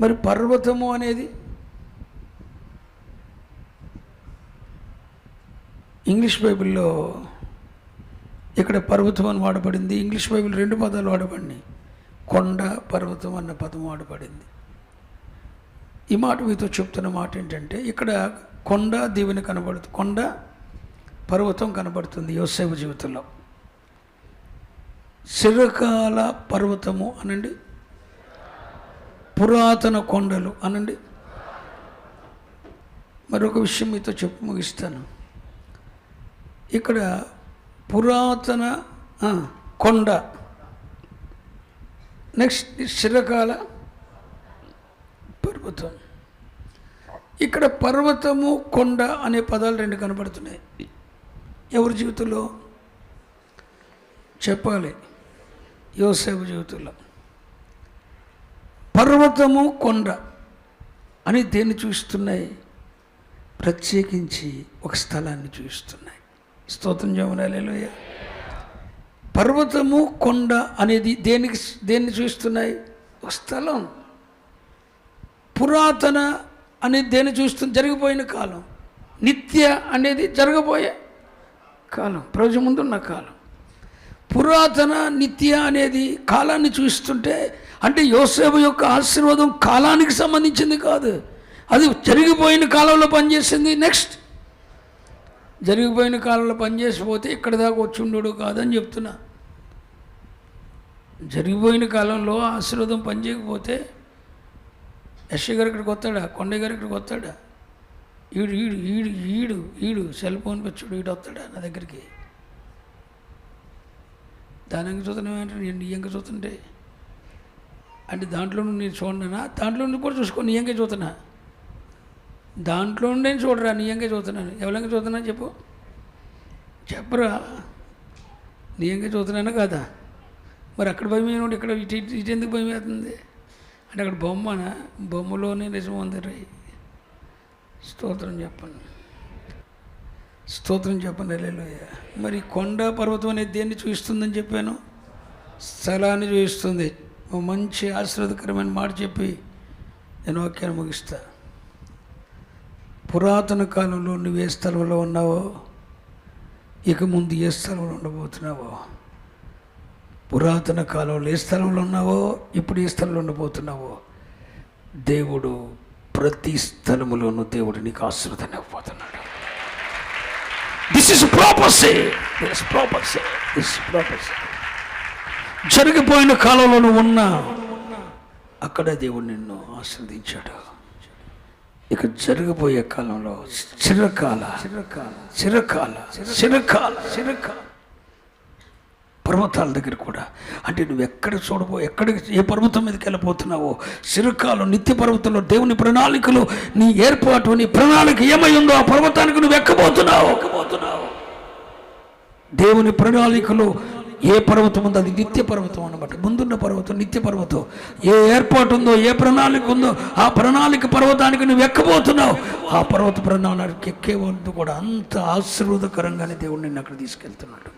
మరి పర్వతము అనేది ఇంగ్లీష్ బైబిల్లో ఇక్కడ పర్వతం అని వాడబడింది ఇంగ్లీష్ బైబిల్ రెండు పదాలు వాడబడినాయి. కొండ పర్వతం అన్న పదం వాడబడింది. ఈ మాట మీతో చెప్తున్న మాట ఏంటంటే ఇక్కడ కొండ దేవుని కనబడుతుంది కొండ పర్వతం కనబడుతుంది యోసేపు జీవితంలో. చిరకాల పర్వతము అనండి. పురాతన కొండలు అనండి. మరొక విషయం మీతో చెప్పు ముగిస్తాను. ఇక్కడ పురాతన కొండ. నెక్స్ట్ శిరకాల పర్వతం. ఇక్కడ పర్వతము కొండ అనే పదాలు రెండు కనబడుతున్నాయి. ఎవరి జీవితంలో? చెప్పాలి. యోసేపు జీవితంలో. పర్వతము కొండ అని దేన్ని చూస్తున్నాయి? ప్రత్యేకించి ఒక స్థలాన్ని చూస్తున్నాయి. స్తోత్రం జమునాలేలోయ పర్వతము కొండ అనేది దేనికి దేన్ని చూస్తున్నాయి? ఒక స్థలం. పురాతన అనేది దేన్ని చూస్తుంది జరిగిపోయిన కాలం. నిత్య అనేది జరగబోయే కాలం. ప్రజ ముందున్న కాలం. పురాతన నిత్య అనేది కాలాన్ని చూస్తుంటే అంటే యోసేపు యొక్క ఆశీర్వాదం కాలానికి సంబంధించింది కాదు. అది జరిగిపోయిన కాలంలో పనిచేసింది. నెక్స్ట్ జరిగిపోయిన కాలంలో పనిచేసిపోతే ఇక్కడ దాకా వచ్చిండడు కాదని చెప్తున్నా. జరిగిపోయిన కాలంలో ఆశీర్వాదం పనిచేయకపోతే యశ్వ గారు ఇక్కడికి వస్తాడా? కొండ గారు ఇక్కడికి వస్తాడా? ఈడు ఈడు ఈడు ఈడు ఈడు సెల్ ఫోన్ పెచ్చుడు ఈడు వస్తాడా నా దగ్గరికి? దాని ఎంక చూస్తున్నావు ఏంటంటే నేను నీ ఎంక చూస్తుంటే. అంటే దాంట్లో నుండి నేను చూడనా దాంట్లో నుండి కూడా చూసుకో నీ ఎంకే చూస్తున్నా. దాంట్లో నుండి నేను చూడరా నీ ఎంకే చూస్తున్నాను ఎవరంగా చూస్తున్నా చెప్పు. చెప్పరా. నీ ఎంకే చూస్తున్నానా కాదా? మరి అక్కడ భయం ఇక్కడ ఇటు ఇటు ఎందుకు భయం అవుతుంది అంటే అక్కడ బొమ్మన? బొమ్మలోనే నిజం ఉంది రే. స్తోత్రం చెప్పండి. స్తోత్రం చెప్పండి లేలోయ మరి కొండ పర్వతం అనేది దేన్ని చూపిస్తుందని చెప్పాను? స్థలాన్ని చూపిస్తుంది మంచి ఆశీర్వాదకరమైన మాట చెప్పి నేను వాక్యాన్ని ముగిస్తా. పురాతన కాలంలో నువ్వు ఏ స్థలంలో ఉన్నావో ఇక ముందు ఏ స్థలంలో ఉండబోతున్నావో పురాతన కాలంలో ఏ స్థలంలో ఉన్నావో ఇప్పుడు ఏ స్థలంలో ఉండబోతున్నావో దేవుడు ప్రతి స్థలములోనూ దేవుడు నీకు ఆశీర్వదం ఇవ్వబోతున్నాడు. This is property this property this property జరిగిపోయిన కాలంలో నువ్వు ఉన్నా అక్కడ దేవుడు నిన్ను ఆశీర్వదించాడు. ఇక జరగబోయే కాలంలో చిరకాల చిరకాల చిరకాల చిరకాల చిరకాల పర్వతాల దగ్గర కూడా. అంటే నువ్వు ఎక్కడ చూడబో ఎక్కడ ఏ పర్వతం మీదకి వెళ్ళిపోతున్నావో చిరకాలం నిత్య పర్వతంలో దేవుని ప్రణాళికలు నీ ఏర్పాటు నీ ప్రణాళిక ఏమై ఉందో ఆ పర్వతానికి నువ్వు ఎక్కబోతున్నావు? ఎక్కబోతున్నావు దేవుని ప్రణాళికలు ఏ పర్వతం ఉందో అది నిత్య పర్వతం అన్నమాట. ముందున్న పర్వతం నిత్య పర్వతం. ఏ ఏర్పాటు ఉందో ఏ ప్రణాళిక ఉందో ఆ ప్రణాళిక పర్వతానికి నువ్వు ఎక్కబోతున్నావు? ఆ పర్వత ప్రణాళిక ఎక్కేవాళ్ళు కూడా అంత ఆశీర్వాదకరంగానే దేవుడు నిన్ను అక్కడ తీసుకెళ్తున్నాడు.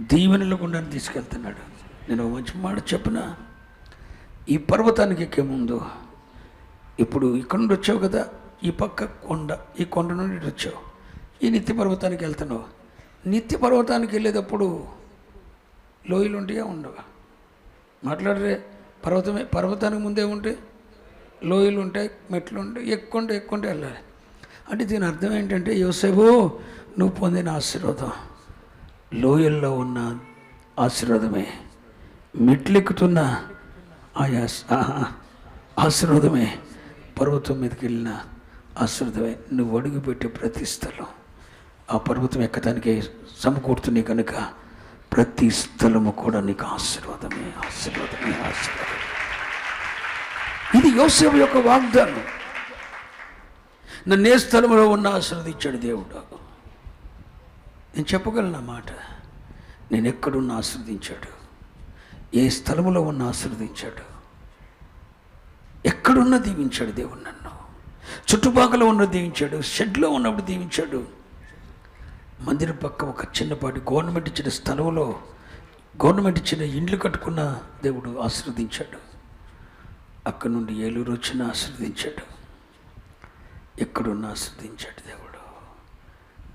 దీవెనల గుండా తీసుకెళ్తున్నాడు. నేను మంచి మాట చెప్పిన? ఈ పర్వతానికి ఎక్కే ముందు ఇప్పుడు ఇక్కడ నుండి వచ్చావు కదా ఈ పక్క కొండ ఈ కొండ నుండి వచ్చావు. ఈ నిత్య పర్వతానికి వెళ్తున్నావు. నిత్య పర్వతానికి వెళ్ళేటప్పుడు లోయలు ఉంటాయా ఉండవా. మాట్లాడరే పర్వతమే పర్వతానికి ముందే ఉంటే లోయలు ఉంటాయి మెట్లు ఉంటాయి ఎక్కుంటే ఎక్కుంటే వెళ్ళాలి. అంటే దీని అర్థం ఏంటంటే యోసేపు నువ్వు పొందిన ఆశీర్వాదం. లోయల్లో ఉన్న ఆశీర్వాదమే. మెట్లెక్కుతున్న ఆయా ఆశీర్వాదమే పర్వతం మీదకి వెళ్ళిన ఆశీర్వాదమే. నువ్వు అడుగుపెట్టే ప్రతి స్థలం ఆ పర్వతం ఎక్కడానికి సమకూర్తున్నాయి కనుక ప్రతి స్థలము కూడా నీకు ఆశీర్వాదమే ఆశీర్వాదమే ఆశీర్వాదం ఇది యోసేపు యొక్క వాగ్దానం. నన్ను ఏ స్థలంలో ఉన్న ఆశీర్వదించాడు దేవుడు. నేను చెప్పగలను మాట? నేను ఎక్కడున్న ఆశ్రదించాడు ఏ స్థలములో ఉన్న ఆశీర్వదించాడు ఎక్కడున్న దీవించాడు దేవుడు నన్ను. చుట్టుపక్కల ఉన్న దీవించాడు షెడ్లో ఉన్నప్పుడు దీవించాడు. మందిరం పక్క ఒక చిన్నపాటి గవర్నమెంట్ ఇచ్చిన స్థలంలో గవర్నమెంట్ ఇచ్చిన ఇండ్లు కట్టుకున్న దేవుడు ఆశీర్వదించాడు. అక్కడి నుండి ఏలూరు వచ్చిన ఆశీర్వదించాడు. ఎక్కడున్నా ఆశ్రదించాడు దేవుడు.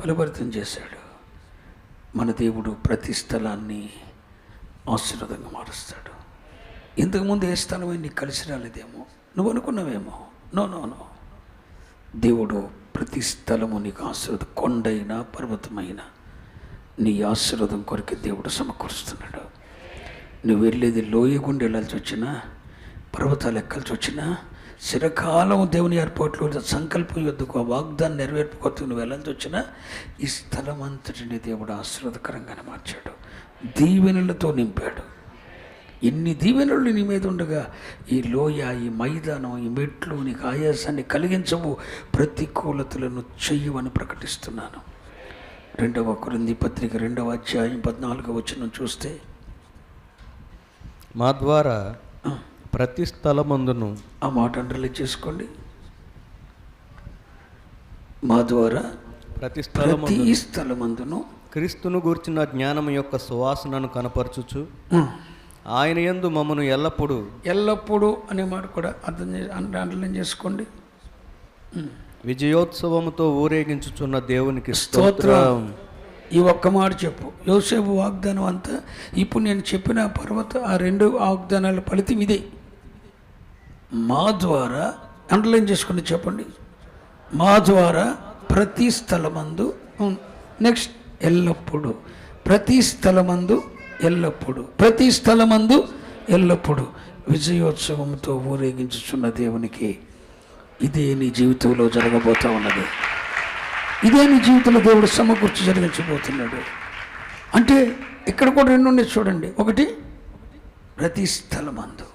బలపరితం చేశాడు. మన దేవుడు ప్రతి స్థలాన్ని ఆశీర్వాదంగా మారుస్తాడు. ఇంతకుముందు ఏ స్థలమే నీకు కలిసి రాలేదేమో? నువ్వు అనుకున్నావేమో? నో నో నో దేవుడు ప్రతి స్థలము నీకు ఆశీర్వదం కొండైనా పర్వతమైనా నీ ఆశీర్వాదం కొరకు దేవుడు సమకూరుస్తున్నాడు. నువ్వు వెళ్ళేది లోయ గుండె వెళ్ళాల్సి వచ్చినా పర్వతాలు ఎక్కాల్సి వచ్చినా చిరకాలం దేవుని ఏర్పాట్లు సంకల్పం యొద్దుకు ఆ వాగ్దాన్ని నెరవేర్పుకొత్తు నువ్వు వెళ్ళాల్సి వచ్చినా ఈ స్థలం అంతటిని దేవుడు ఆశీర్వదకరంగానే మార్చాడు. దీవెనలతో నింపాడు. ఎన్ని దీవెనలు నీ మీద ఉండగా ఈ లోయ ఈ మైదానం ఈ మెట్లు నీకు ఆయాసాన్ని కలిగించవు ప్రతికూలతలను చెయ్యవని ప్రకటిస్తున్నాను. రెండవ కొరింది పత్రిక రెండవ అధ్యాయం పద్నాలుగవ వచ్చిన చూస్తే మా ద్వారా ప్రతి స్థలమందును ఆ మాట అండర్లైన్ చేసుకోండి. మా ద్వారా ప్రతి ప్రతి స్థలమందు స్థలమందును క్రీస్తును గూర్చిన జ్ఞానం యొక్క సువాసనను కనపరచుచు ఆయన యందు మమ్మను ఎల్లప్పుడూ ఎల్లప్పుడూ అనే మాట కూడా అర్థం అండర్లైన్ చేసుకోండి. విజయోత్సవముతో ఊరేగించుచున్న దేవునికి స్తోత్రం. స్తోత్రం. ఈ ఒక్క మాట చెప్పు. యోసేపు వాగ్దానం అంతా ఇప్పుడు నేను చెప్పిన పర్వత ఆ రెండు వాగ్దానాల ఫలితం ఇదే. మా ద్వారా అండర్లైన్ చేసుకుని చెప్పండి. మా ద్వారా ప్రతి స్థలమందు నెక్స్ట్ ఎల్లప్పుడూ ప్రతి స్థలమందు ఎల్లప్పుడూ ప్రతి స్థలమందు ఎల్లప్పుడూ విజయోత్సవంతో ఊరేగించుచున్న దేవునికి ఇదే నీ జీవితంలో జరగబోతూ ఉన్నది. ఇదే నీ జీవితంలో దేవుడు సమకూర్చి జరిగించబోతున్నాడు. అంటే ఇక్కడ కూడా రెండు ఉన్నాయి చూడండి. ఒకటి ప్రతి స్థలమందు.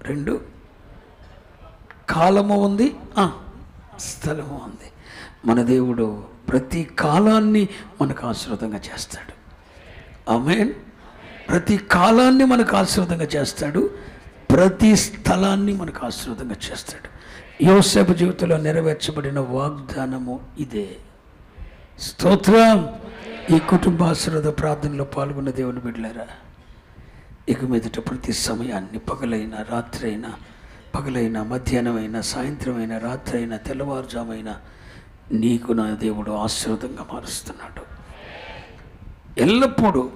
రెండు కాలము ఉంది స్థలము ఉంది. మన దేవుడు ప్రతి కాలాన్ని మనకు ఆశీర్వాదంగా చేస్తాడు. ఆమెన్. ప్రతి కాలాన్ని మనకు ఆశీర్వాదంగా చేస్తాడు. ప్రతి స్థలాన్ని మనకు ఆశీర్వాదంగా చేస్తాడు. యోసేపు జీవితంలో నెరవేర్చబడిన వాగ్దానము ఇదే. స్తోత్రం. ఈ కుటుంబ ఆశీర్వాద ప్రార్థనలో పాల్గొన్న దేవుని బిడ్డలారా ఇక మీదట ప్రతి సమయాన్ని పగలైన రాత్రి అయినా పగలైన మధ్యాహ్నమైన సాయంత్రమైన రాత్రి అయినా తెల్లవారుజామైన నీకు నా దేవుడు ఆశీర్వాదంగా మారుస్తున్నాడు. ఎల్లప్పుడూ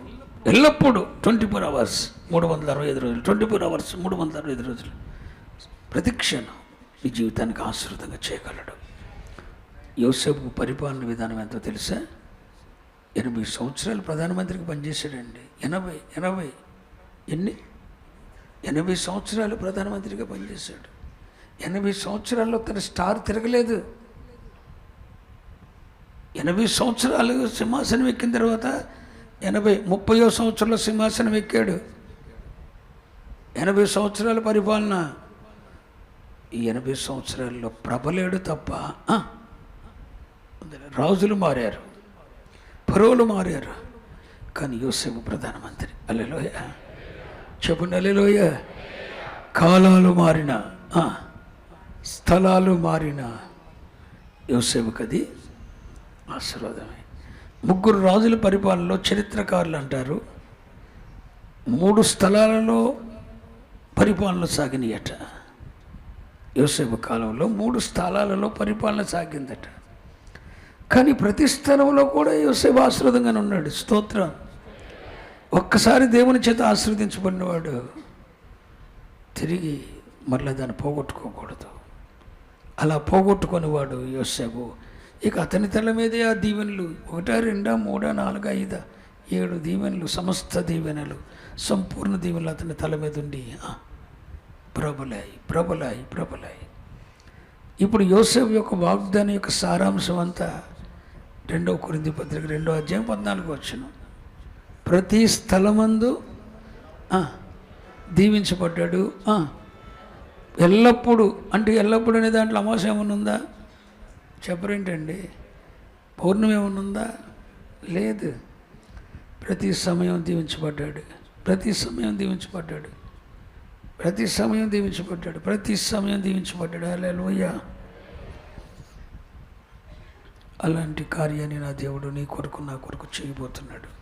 ఎల్లప్పుడూ ట్వంటీ ఫోర్ అవర్స్ మూడు వందల అరవై ఐదు రోజులు ట్వంటీ ఫోర్ అవర్స్ మూడు వందల అరవై ఐదు రోజులు ప్రతిక్షణం మీ జీవితానికి ఆశీర్వాదంగా చేయగలడు. యోసేపు పరిపాలన విధానం ఎంతో తెలుసా? ఎనభై సంవత్సరాలు ప్రధానమంత్రికి పనిచేశాడండి. ఎనభై ఎనభై ఎన్ని? ఎనభై సంవత్సరాలు ప్రధానమంత్రిగా పనిచేశాడు. ఎనభై సంవత్సరాల్లో తన స్టార్ తిరగలేదు. ఎనభై సంవత్సరాలు సింహాసనం ఎక్కిన తర్వాత ఎనభై ముప్పయో సంవత్సరంలో సింహాసనం ఎక్కాడు. ఎనభై సంవత్సరాల పరిపాలన. ఈ ఎనభై సంవత్సరాల్లో ప్రబలేడు తప్ప రాజులు మారారు. పరువులు మారారు. కానీ యూసేపు ప్రధానమంత్రి. అల్లెలోయ. చెప్పండి అల్లెలోయ కాలాలు మారిన స్థలాలు మారిన యోసేపుకి అది ఆశీర్వాదమే. ముగ్గురు రాజుల పరిపాలనలో చరిత్రకారులు అంటారు. మూడు స్థలాలలో పరిపాలన సాగినాయట. యోసేపు కాలంలో మూడు స్థలాలలో పరిపాలన సాగిందట. కానీ ప్రతి స్థలంలో కూడా యోసేపు ఆశీర్వాదంగానే ఉన్నాడు. స్తోత్రం. ఒక్కసారి దేవుని చేత ఆశీర్వదించబడినవాడు తిరిగి మరలా దాన్ని పోగొట్టుకోకూడదు. అలా పోగొట్టుకునేవాడు యోసేపు. ఇక అతని తల మీదే ఆ దీవెనలు ఒకటా రెండా మూడా నాలుగా ఐదా ఏడు దీవెనలు సమస్త దీవెనలు సంపూర్ణ దీవెనలు అతని తల మీద ఉండి ప్రబలాయి ప్రబలాయి ప్రబలాయి ఇప్పుడు యోసేపు యొక్క వాగ్దానం యొక్క సారాంశం అంతా రెండవ కురింది పత్రిక రెండో అధ్యాయం పద్నాలుగు వచ్చును ప్రతి స్థలమందు దీవించబడ్డాడు. ఎల్లప్పుడూ అంటే ఎల్లప్పుడూ అనే దాంట్లో అమాస ఏమైనా ఉందా? చెప్పరేంటండి. పౌర్ణమి ఏమైనా ఉందా? లేదు. ప్రతి సమయం దీవించబడ్డాడు. ప్రతి సమయం దీవించబడ్డాడు. ప్రతి సమయం దీవించబడ్డాడు. ప్రతి సమయం దీవించబడ్డాడు. హల్లెలూయా. అలాంటి కార్యాన్ని నా దేవుడు నీ కొరకు నా కొరకు చేయబోతున్నాడు.